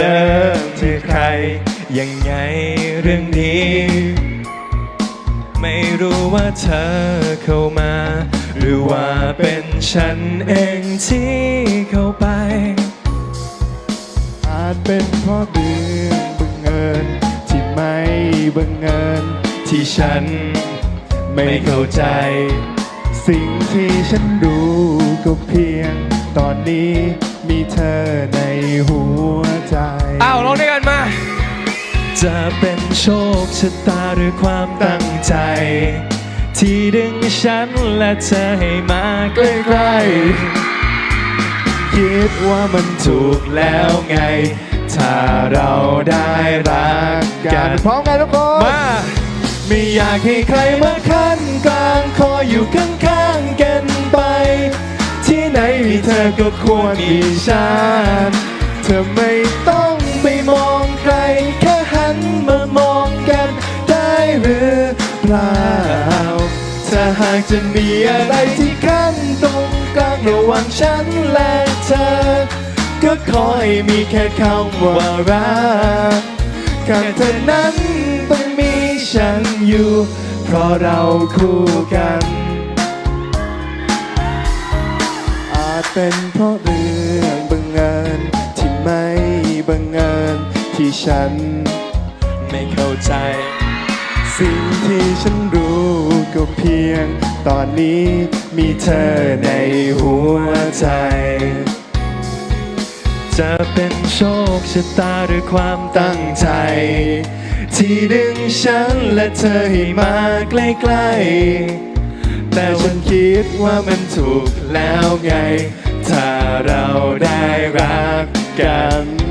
เริ่มที่ใคร ยังไงเรื่องนี้ ไม่รู้ว่าเธอเข้ามา หรือว่าเป็นฉันเองที่เข้าไป อาจเป็นเพราะเรื่อบังเอิญที่ไม่บังเอิญที่ฉันไม่เข้าใจ สิ่งที่ฉันรู้ก็เพียง ตอนนี้มีเธอในหัว จะเป็นโชคชะตาหรือความตั้งใจ ที่ดึงฉันและเธอให้มาใกล้ๆคิดว่ามันถูถูกกแล้วไง ถ้าเราได้รักกักันนพร้อมกันทุกคนมาไม่อยากให้ใครมาขั้นกลางคอยอยู่ข้างๆกันไป ที่ไหนมีเธอก็ควรมีฉันเธอไม่ต้องาหากจะมีอะไรที่ขั้นตรงกลางระหว่างฉันและเธอ ก็ขอให้มีแค่คำว่ารักกันเธอนั้นต้องมีฉันอยู่ เพราะเราคู่กัน อาจเป็นเพราะเรื่องบังเอิญที่ไม่บังเอิญที่ฉันไม่เข้าใจ สิ่งที่ฉันรู้ก็เพียง ตอนนี้มีเธอในหัวใจ จะเป็นโชคชะตาหรือความตั้งใจ ที่ดึงฉันและเธอให้มาใกล้ๆ แต่ฉันคิดว่ามันถูกแล้วไง ถ้าเราได้รักกัน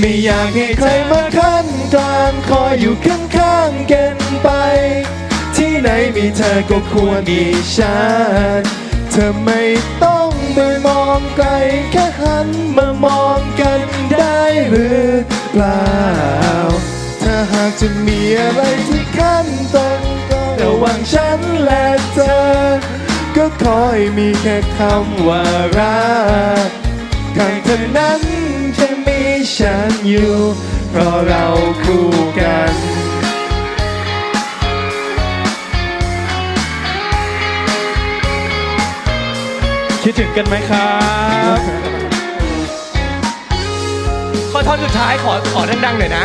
ไม่อยากให้ใครมาขั้นกลางคอยอยู่ข้างๆกันไป ที่ไหนมีเธอก็ควรมีฉันเธอไม่ต้องไปมองไกลแค่หันมามองกันได้หรือเปล่า ถ้าหากจะมีอะไรที่ขั้นตรงก็ระหว่างฉันและเธอ ก็ขอให้มีแค่คำว่ารักข้างเธอนั้น ฉันอยู่ เพราะเราคู่กันคิดถึงกันไหมครับขอท่อนสุดท้ายขอขอดังๆหน่อยนะ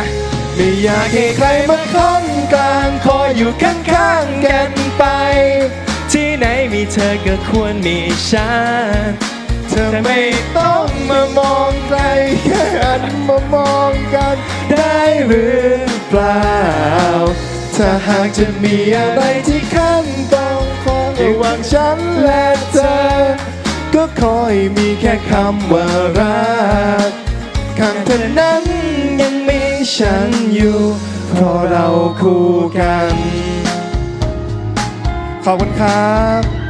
ไม่อยากให้ใครมาค้นกลางคอยอยู่ข้างๆกันไป ที่ไหนมีเธอก็ควรมีฉัน เธอไม่ต้องมามองไกลแค่หันมามองกันได้หรือเปล่า ถ้าหากจะมีอะไรที่ขั้นต้องขอระหว่างฉันและเธอ ก็ขอให้มีแค่คำว่ารักข้างเธอนั้นยังมีฉันอยู่ เพราะเราคู่กัน ขอบคุณครับ